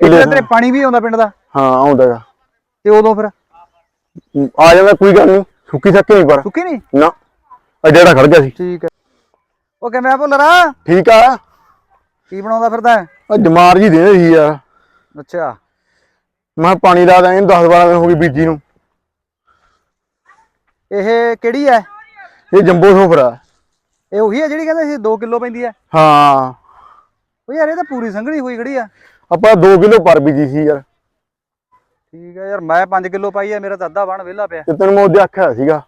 ਤੇਰੇ ਪਾਣੀ ਵੀ ਆਉਂਦਾ ਪਿੰਡ ਦਾ? ਹਾਂ ਆਉਂਦਾ ਗਾ ਤੇ ਉਦੋਂ ਫਿਰ? ਆ ਜਾਂਦਾ ਕੋਈ ਗੱਲ ਨਹੀਂ। ਸੁੱਕੀ ਸੱਕੀ ਨਹੀਂ ਪਰ। ਸੁੱਕੀ ਨਹੀਂ? ਨਾ ਆ ਜਿਹੜਾ ਖੜ ਗਿਆ ਸੀ। ਠੀਕ ਹੈ। ਉਹ ਕਿਵੇਂ ਆ ਭੁੱਲਰਾ? ਠੀਕ ਆ। ਕੀ ਬਣਾਉਂਦਾ ਫਿਰਦਾ ਹੈ? ਆ ਜਮਾਰ ਜੀ ਦੇ ਰਹੀ ਆ। ਅੱਛਾ। ਮੈਂ ਕਿਹਾ ਪਾਣੀ ਲਾ ਦਾਂ ਇਹਨੂੰ 10 12 ਦਿਨ ਹੋ ਗਏ ਬੀਜੀ ਨੂੰ। ਇਹ ਕਿਹੜੀ ਹੈ? ਇਹ ਜੰਬੋ ਸੋਫਰਾ ਇਹ ਉਹੀ ਹੈ ਜਿਹੜੀ ਕਹਿੰਦੇ ਸੀ 2 ਕਿਲੋ ਪੈਂਦੀ ਹੈ? ਹਾਂ। ਉਹ ਯਾਰ ਇਹ ਤਾਂ ਪੂਰੀ ਸੰਘਣੀ ਹੋਈ ਖੜੀ ਆ। ਆਪਾਂ 2 ਕਿਲੋ ਪਰ ਬੀਜੀ ਸੀ ਯਾਰ। ਠੀਕ ਹੈ ਯਾਰ ਮੈਂ 5 ਕਿਲੋ ਪਾਈ ਹੈ ਮੇਰਾ ਤਾਂ ਅੱਧਾ ਬਣ ਵਿਹਲਾ ਪਿਆ। ਤੇ ਤੈਨੂੰ ਮੈਂ ਉਹਦੇ ਆਖਿਆ ਸੀਗਾ।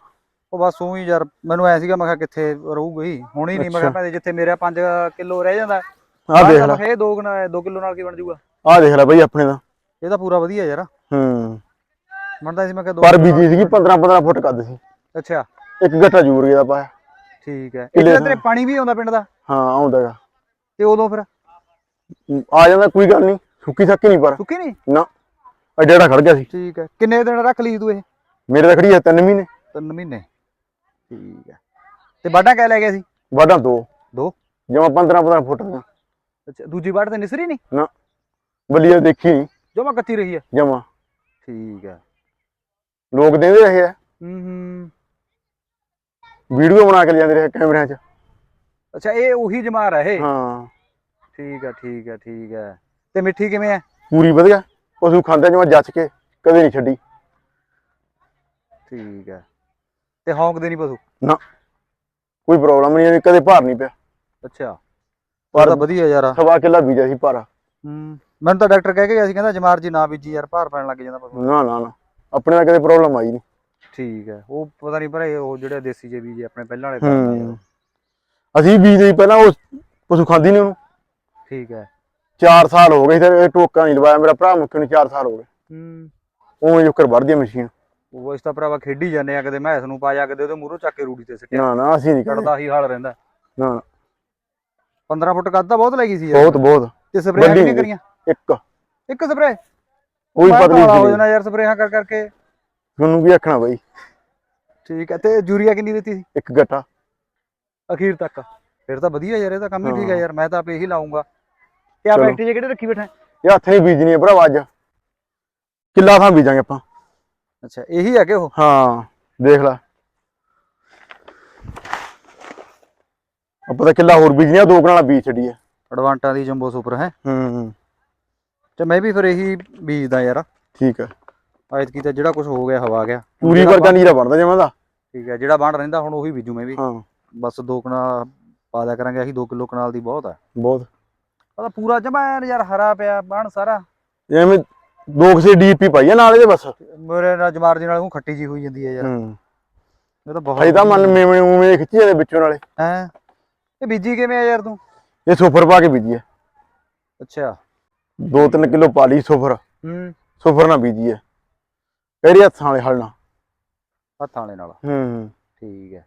ਉਹ ਬਸ ਉਹੀ ਯਾਰ ਮੈਨੂੰ ਐ ਸੀਗਾ ਮੈਂ ਕਿਹਾ ਕਿੱਥੇ ਰਹੂਗੀ ਹੁਣ ਹੀ ਨਹੀਂ ਮੈਂ ਕਿਹਾ ਜਿੱਥੇ ਮੇਰੇ 5 ਕਿਲੋ ਰਹਿ ਜਾਂਦਾ ਆਹ ਦੇਖ ਲੈ। ਇਹ 2 2 ਕਿਲੋ ਨਾਲ ਕੀ ਬਣ ਜਾਊਗਾ। ਆਹ ਦੇਖ ਲੈ ਬਈ ਆਪਣੇ ਦਾ। ਇਹ ਤਾਂ ਪੂਰਾ ਵਧੀਆ ਯਾਰ। ਹੂੰ। ਬਣਦਾ ਸੀ ਮੈਂ ਕਿਹਾ ਦੋ ਪਰ ਬੀਜੀ ਸੀਗੀ 15 15 ਫੁੱਟ ਕੱਦ ਸੀ। ਅੱਛਾ। ਇੱਕ ਗੱਟਾ ਜੂਰ ਗਿਆ ਪਾਇਆ ਠੀਕ ਹੈ। ਇੱਧਰ ਤੇਰੇ ਪਾਣੀ ਵੀ ਆਉਂਦਾ ਪਿੰਡ ਦਾ? ਹਾਂ ਆਉਂਦਾ ਗਾ ਤੇ ਉਦੋਂ ਫਿਰ? ਆ ਜਾਂਦਾ ਕੋਈ ਗੱਲ ਨਹੀਂ। ਸੁੱਕੀ ਸੱਕੀ ਨਹੀਂ ਪਰ। ਸੁੱਕੀ ਨਹੀਂ? ਨਾ ਜਿਹੜਾ ਖੜ ਗਿਆ ਸੀ। ਠੀਕ ਹੈ। ਕਿੰਨੇ ਦਿਨ ਰੱਖ ਲਈ ਤੂੰ ਇਹ? ਮੇਰੇ ਤਾਂ ਖੜੀ ਆ 3 ਮਹੀਨੇ। ਤਿੰਨ ਮਹੀਨੇ। ਠੀਕ ਹੈ। ਤੇ ਬਾਡਾ ਕਹਿ ਲੈ ਗਿਆ ਸੀ? ਵਾਢਾਂ ਦੋ। ਦੋ? ਜਮਾ 15 15 ਫੁੱਟ ਦੀਆਂ। ਅੱਛਾ ਦੂਜੀ ਬਾੜ ਤੇ ਨਿਸਰੀ ਨਹੀਂ? ਨਾ। ਬਲੀਆ ਦੇਖੀ ਨੀ ਜੋ ਮੈਂ ਕੱਚੀ ਰਹੀ ਹੈ? ਜਮਾ। ਠੀਕ ਹੈ। ਲੋਕ ਦੇਂਦੇ ਰਹੇ ਆ ਹੂੰ ਹੂੰ। ਵੀਡੀਓ ਬਣਾ ਕੇ ਲਿਆਂਦੇ ਰਹੇ ਕੈਮਰਿਆਂ 'ਚ। ਅੱਛਾ ਇਹ ਉਹੀ ਜਮਾਰ ਹੈ ਇਹ ਹਾਂ। ਠੀਕ ਹੈ ਠੀਕ ਹੈ ਠੀਕ ਹੈ ਤੇ ਮਿੱਠੀ ਕਿਵੇਂ ਹੈ ਪੂਰੀ ਵਧੀਆ। ਪਸ਼ੂ ਖਾਂਦੇ ਜਮਾ ਜੱਚ ਕੇ ਕਦੇ ਨਹੀਂ ਛੱਡੀ। ਠੀਕ ਹੈ ਤੇ ਹੌਂਕਦੇ ਨਹੀਂ ਪਸ਼ੂ? ਨਾ। ਕੋਈ ਪ੍ਰੋਬਲਮ ਨਹੀਂ ਕਦੇ ਭਾਰ ਨਹੀਂ ਪਿਆ। ਅੱਛਾ। ਪਰ ਤਾਂ ਵਧੀਆ ਯਾਰ ਸਵਾ ਕਿੱਲਾ ਬੀਜਿਆ ਸੀ ਭਾਰਾ। ਹੂੰ। ਮੈਨੂੰ ਤਾਂ ਡਾਕਟਰ ਕਹਿ ਕੇ ਗਿਆ ਸੀ ਕਹਿੰਦਾ ਜਮਾਰ ਜੀ ਨਾ ਬੀਜੀ ਯਾਰ ਭਾਰ ਪੈਣ ਲੱਗ ਜਾਂਦਾ ਪਸ਼ੂ। ਨਾ ਨਾ ਨਾ। ਆਪਣੇ ਦਾ ਕਦੇ ਪ੍ਰੋਬਲਮ ਆਈ ਨਹੀਂ। ਠੀਕ ਹੈ ਉਹ ਪਤਾ ਨਹੀਂ ਭਰੇ ਉਹ ਜਿਹੜੇ ਦੇਸੀ ਜੇ ਬੀਜ ਆਪਣੇ ਪਹਿਲਾਂ ਵਾਲੇ ਆ। ਅਸੀਂ ਬੀਜਦੇ ਪਹਿਲਾਂ ਉਹ ਪਸ਼ੂ ਖਾਂਦੀ ਨਹੀਂ ਉਹਨੂੰ। ਠੀਕ ਹੈ। 4 ਸਾਲ ਹੋ ਗਏ ਤੇ ਇਹ ਟੋਕਾ ਨਹੀਂ ਲਵਾਇਆ ਮੇਰਾ ਭਰਾ ਮੁੱਕੇ ਨੂੰ 4 ਸਾਲ ਹੋ ਗਏ। ਹੂੰ। ਉਵੇਂ ਜੁਕਰ ਵੜਦੀ ਆ ਮਸ਼ੀਨ। ਉਹ ਇਸ ਤਾਂ ਭਰਾਵਾ ਖੇਡੀ ਜਾਂਦੇ ਆ ਕਦੇ ਮੈਸ ਨੂੰ ਪਾ ਜਾ ਕਦੇ ਉਹਦੇ ਮੂਹਰੋਂ ਚੱਕ ਕੇ ਰੂੜੀ ਤੇ ਸਿੱਟਿਆ। ਨਾ ਨਾ ਅਸੀਂ ਨਹੀਂ ਕੜਦਾ ਹੀ ਹਾਲ ਰਹਿੰਦਾ। ਨਾ ਨਾ। 15 ਫੁੱਟ ਕੱਦ ਤਾਂ ਬਹੁਤ ਲੈ ਗਈ ਸੀ ਯਾਰ। ਬਹੁਤ ਬਹੁਤ। ਤੇ ਸਪਰੇਆਂ ਵੱਡੀ ਕਿੰਨੀ ਕਰੀਆਂ? ਇੱਕ। ਇੱਕ ਸਪਰੇ ਕੋਈ ਪਤਲੀ ਹੋ ਜਾਣਾ ਯਾਰ ਸਪਰੇਆਂ ਕਰ ਕਰਕੇ ਤੁਹਾਨੂੰ ਕੀ ਆਖਣਾ ਬਾਈ? ਠੀਕ ਹੈ ਤੇ ਯੂਰੀਆ ਕਿੰਨੀ ਦਿੱਤੀ ਸੀ? ਇੱਕ ਗੱਟਾ। ਅਖੀਰ ਤੱਕ। ਫਿਰ ਤਾਂ ਵਧੀਆ ਯਾਰ ਇਹ ਤਾਂ ਕੰਮ ਹੀ ਠੀਕ ਹਾਂ। ਯਾਰ। ਮੈਂ ਤਾਂ ਆਪੇ ਇਹੀ ਲਾਉਂਗਾ ਤੇ ਆ। ਬੈਕਟੀਰੀਆ ਕਿਹੜੇ ਰੱਖੀ ਬੈਠਾ ਇਹ ਹੱਥ ਨਹੀਂ ਬੀਜਣੀ ਹੈ ਭਰਾਵਾ ਅੱਜ। ਕਿੱਲਾ ਥਾਂ ਬੀਜਾਂਗੇ ਆਪਾਂ। ਅੱਛਾ ਇਹੀ ਹੈ ਕਿ ਉਹ? ਹਾਂ ਦੇਖ ਲੈ। ਆਪਾਂ ਤਾਂ ਕਿੱਲਾ ਹੋਰ ਬੀਜਣੀ ਆ ਦੋ ਕਨਾਲਾ ਬੀਜ ਛੱਡੀ ਹੈ ਐਡਵਾਂਟਾ ਦੀ ਜੰਬੋ ਸੁਪਰ ਹੈ? ਹੂੰ ਤੇ ਮੈਂ ਵੀ ਫਿਰ ਇਹੀ ਬੀਜਦਾ ਯਾਰ। ਠੀਕ ਹੈ ਐਤਕੀ ਤਾਂ ਜਿਹੜਾ ਕੁਝ ਹੋ ਗਿਆ ਹਵਾ ਗਿਆ। ਪੂਰੀ ਵਰਗਾ ਨੀਰਾ ਬਣਦਾ ਜਮਾਂ ਦਾ। ਠੀਕ ਹੈ ਜਿਹੜਾ ਬਣ ਰਹਿੰਦਾ ਹੁਣ ਉਹੀ ਬੀਜੂ ਮੈਂ ਵੀ। ਹਾਂ। ਬਸ ਦੋ ਕਨਾਲ ਪਾ ਦਿਆ ਕਰਾਂਗੇ ਅਸੀਂ 2 ਕਿਲੋ ਕਨਾਲ ਦੀ ਬਹੁਤ ਹੈ ਬਹੁਤ। ਉਹਦਾ ਪੂਰਾ ਜਮਾ ਯਾਰ ਹਰਾ ਪਿਆ ਬਣ ਸਾਰਾ। ਐਵੇਂ ਦੋ ਕਿਸੇ ਡੀਪੀ ਪਾਈ ਆ ਨਾਲ ਇਹਦੇ ਬਸ। ਮੇਰੇ ਨਾਲ ਜਮਾਰ ਦੀ ਨਾਲ ਉਹ ਖੱਟੀ ਜੀ ਹੋਈ ਜਾਂਦੀ ਹੈ ਯਾਰ। ਹੂੰ। ਇਹ ਤਾਂ ਬਹੁਤ ਤਾਂ ਮਨ ਮੇਵੇਂ ਉਵੇਂ ਖਿੱਚੀ ਜਾਂਦੇ ਵਿੱਚੋਂ ਨਾਲੇ। ਹੈ? ਇਹ ਬੀਜੀ ਕਿਵੇਂ ਆ ਯਾਰ ਤੂੰ? ਇਹ ਸੁਫਰ ਪਾ ਕੇ ਬੀਜੀ ਹੈ ਅੱਛਾ। 2-3 ਕਿਲੋ ਪਾ ਲਈ ਸੁਫਰ। ਹੂੰ। ਸੁਫਰ ਨਾ ਬੀਜੀ ਹੈ ਇਹਦੇ ਹੱਥਾਂ ਵਾਲੇ ਹਲ ਨਾਲ। ਹੱਥਾਂ ਵਾਲੇ ਨਾਲ। ਹੂੰ ਠੀਕ ਹੈ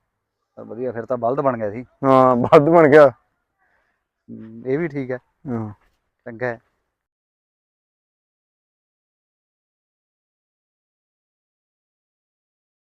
ਵਧੀਆ ਫਿਰ ਤਾਂ ਬਲਦ ਬਣ ਗਿਆ ਸੀ। ਹਾਂ ਵੱਧ ਬਣ ਗਿਆ। ਇਹ ਵੀ ਠੀਕ ਹੈ ਹਾਂ ਚੰਗਾ ਹੈ